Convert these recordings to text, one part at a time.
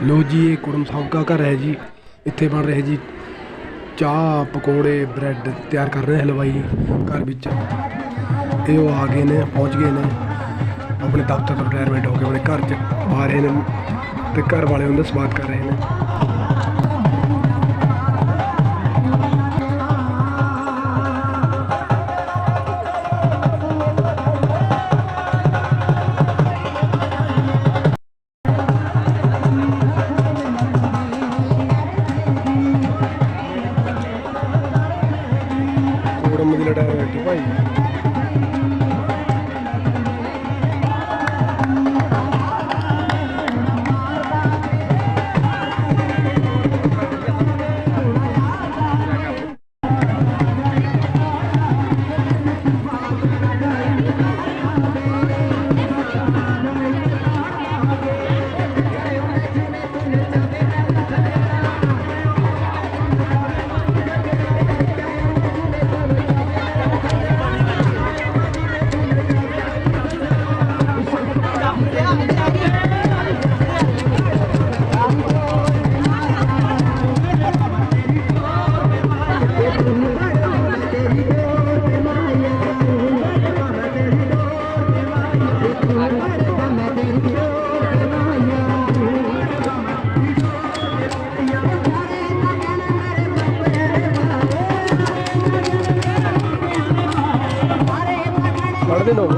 ਲੋ ਜੀ, ਇਹ ਕੁੜਮ ਸਾਹਿਬ ਦਾ ਘਰ ਹੈ ਜੀ। ਇੱਥੇ ਬਣ ਰਹੇ ਜੀ ਚਾਹ, ਪਕੌੜੇ, ਬ੍ਰੈਡ ਤਿਆਰ ਕਰ ਰਹੇ ਹਲਵਾਈ ਘਰ ਵਿੱਚ। ਇਹ ਉਹ ਆ ਗਏ ਨੇ, ਪਹੁੰਚ ਗਏ ਨੇ। ਆਪਣੇ ਦਫ਼ਤਰ ਤੋਂ ਰਿਟਾਇਰਮੈਂਟ ਹੋ ਕੇ ਆਪਣੇ ਘਰ 'ਚ ਆ ਰਹੇ ਨੇ ਤੇ ਘਰ ਵਾਲੇ ਉਹਨਾਂ ਦਾ ਸਵਾਗਤ ਕਰ ਰਹੇ ਨੇ। din know.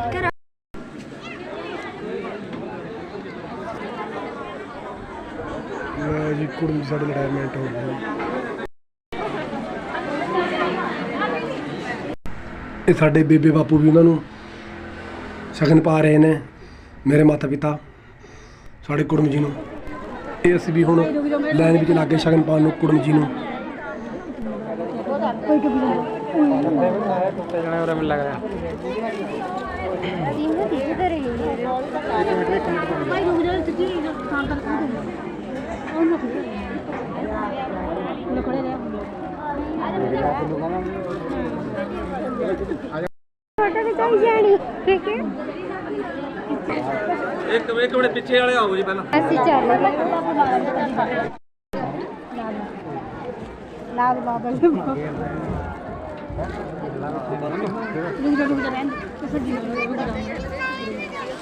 ਕਰ ਲਓ ਜੀ ਕੁੜਮ ਦੀ ਸਾਡੀ ਰਿਟਾਇਰਮੈਂਟ ਹੋ ਗਈ। ਇਹ ਸਾਡੇ ਬੇਬੇ ਬਾਪੂ ਵੀ ਉਹਨਾਂ ਨੂੰ ਸ਼ਗਨ ਪਾ ਰਹੇ ਨੇ ਮੇਰੇ ਮਾਤਾ ਪਿਤਾ ਸਾਡੇ ਕੁੜਮ ਜੀ ਨੂੰ। ਇਹ ਅਸੀਂ ਵੀ ਹੁਣ ਲਾਈਨ ਵਿੱਚ ਲੱਗੇ ਸ਼ਗਨ ਪਾਉਣ ਨੂੰ ਕੁੜਮ ਜੀ ਨੂੰ। ਟੀਮ ਨੂੰ ਕਿੱਥੇ ਤੇ ਰਹੀ ਹੈ ਭਾਈ ਰੁਕ ਜਾ ਤੁਸੀਂ ਕੰਮ ਕਰ ਸਕਦੇ ਉਹ ਨਾ ਖੁਦ ਲੈ ਫੋਟੋ ਖਿਚਾਈ ਜਾਣੀ ਠੀਕ ਹੈ ਇੱਕ ਇੱਕ ਮਿੰਟ ਪਿੱਛੇ ਵਾਲੇ ਆਓ ਜੀ ਪਹਿਲਾਂ। ਅਸੀਂ ਚੱਲ ਲਾਗ ਬਾਬਲ ਰੁਕ ਜਾ ਰੁਕ ਜਾ ਰਹਿਣ ਕਿਸੇ ਦੀ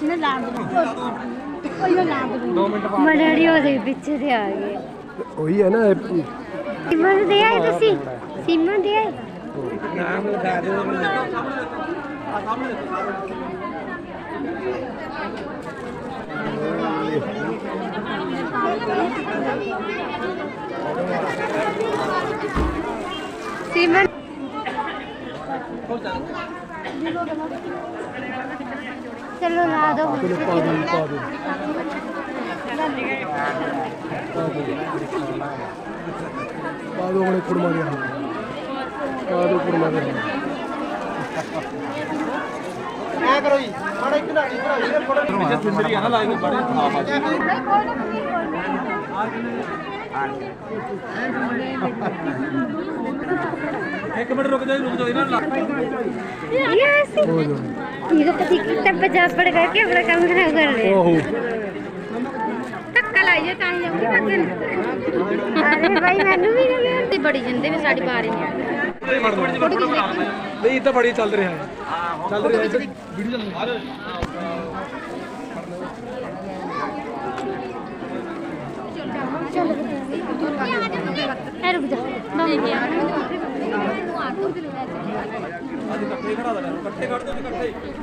ਨਾ ਲਾਗ ਉਹ ਇਹ ਲਾਗ 2 ਮਿੰਟ ਬਾਅਦ ਉਹਦੇ ਪਿੱਛੇ ਤੇ ਆ ਗਏ ਉਹੀ ਹੈ ਨਾ ਇਹ ਦੇ ਆਏ ਤੁਸੀਂ? ਸੀਮਾ ਦੇ ਆਏ? ਨਾਮ ਲਿਖਾ ਦਿਓ ਸੀਮਨ ਚਲੋ ਲਾ ਦੋ ਚਲੋ ਪਾ ਦੋ ਜੀ, ਪਾ ਦੋ ਪਾ ਦੋ ਆਪਣੇ ਕੁੜਮਾ ਦੇ। ਪਾ ਦੋ ਕੁੜਮਾ ਦੇ ਹੱਥ। ਪਿੱਛੇ ਸੁੰਦਰੀ ਆ ਨਾ ਲਾਈ ਨੂੰ ਬੜੇ ਆਪ ਆ ਜੀ ਇੱਕ ਮਿੰਟ ਰੁਕ ਜਾਓ ਰੁਕ ਜਾਓ ਇਹਨਾਂ ਨੂੰ ਯੈਸ ਹੋ ਜਾਓ ये तो पति कितना पंजाब पड़ गया कि अपना काम खराब कर रहे ਓਹੋ ਧੱਕਾ ਲਾਈਏ ਤਾਂ ਹੀ ਜਾਊਂਗੀ ਧੱਕੇ ਅਰੇ ਭਾਈ ਮੈਨੂੰ ਵੀ ਨਾ ਲਿਆ ਤੇ ਬੜੀ ਜਿੰਦੇ ਵੀ ਸਾਡੀ ਬਾਰੀ ਨਹੀਂ ਨਹੀਂ ਇਹ ਤਾਂ ਬੜੀ ਚੱਲ ਰਿਹਾ ਹੈ ਚੱਲ ਰਿਹਾ ਹੈ ਵੀਡੀਓ ਚੱਲ ਰਹੀ ਚੱਲ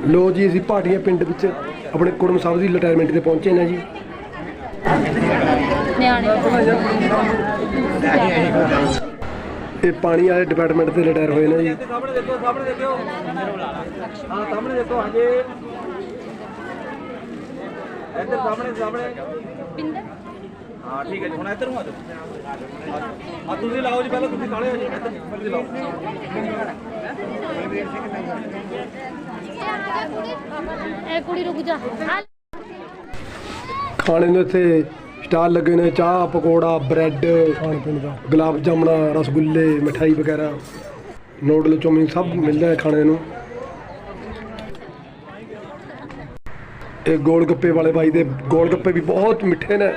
ਲੋ ਜੀ, ਅਸੀਂ ਭਾਟੀਆਂ ਪਿੰਡ ਵਿੱਚ ਆਪਣੇ ਕੁੜਮ ਸਾਹਿਬ ਦੀ ਰਿਟਾਇਰਮੈਂਟ ਤੇ ਪਹੁੰਚੇ ਨੇ ਜੀ। ਇਹ ਪਾਣੀ ਵਾਲੇ ਡਿਪਾਰਟਮੈਂਟ ਤੇ ਰਿਟਾਇਰ ਹੋਏ ਨੇ ਜੀ। ਸਾਹਮਣੇ ਦੇਖੋ ਸਾਹਮਣੇ ਦੇਖੋ ਹਾਂ ਸਾਹਮਣੇ ਦੇਖੋ ਹਾਂਜੀ ਇੱਧਰ ਸਾਹਮਣੇ ਸਾਹਮਣੇ ਹਾਂ ਠੀਕ ਹੈ ਜੀ ਹੁਣ ਇੱਧਰ ਨੂੰ ਆ ਜਾਓ। ਆ ਤੁਸੀਂ ਲਾਓ ਜੀ ਪਹਿਲਾਂ ਤੁਸੀਂ ਕਾਲੇ ਹੋ ਜੀ ਇੱਧਰ ਤੁਸੀਂ ਲਾਓ। ਇਹ ਕੁੜੀ ਰੁਕ ਜਾ। ਆ ਖਾਣੇ ਨੂੰ ਇੱਥੇ ਸਟਾਲ ਲੱਗੇ ਨੇ ਚਾਹ ਪਕੌੜਾ ਬ੍ਰੈਡ ਖਾਣ ਪੀਣ ਦਾ ਗੁਲਾਬ ਜਾਮਣਾ ਰਸਗੁੱਲੇ ਮਠਾਈ ਵਗੈਰਾ ਨੂਡਲ ਚੌਮਿਨ ਸਭ ਮਿਲਦਾ ਹੈ ਖਾਣੇ ਨੂੰ। ਇਹ ਗੋਲ ਗੱਪੇ ਵਾਲੇ ਬਾਈ ਦੇ ਗੋਲ ਗੱਪੇ ਵੀ ਬਹੁਤ ਮਿੱਠੇ ਨੇ।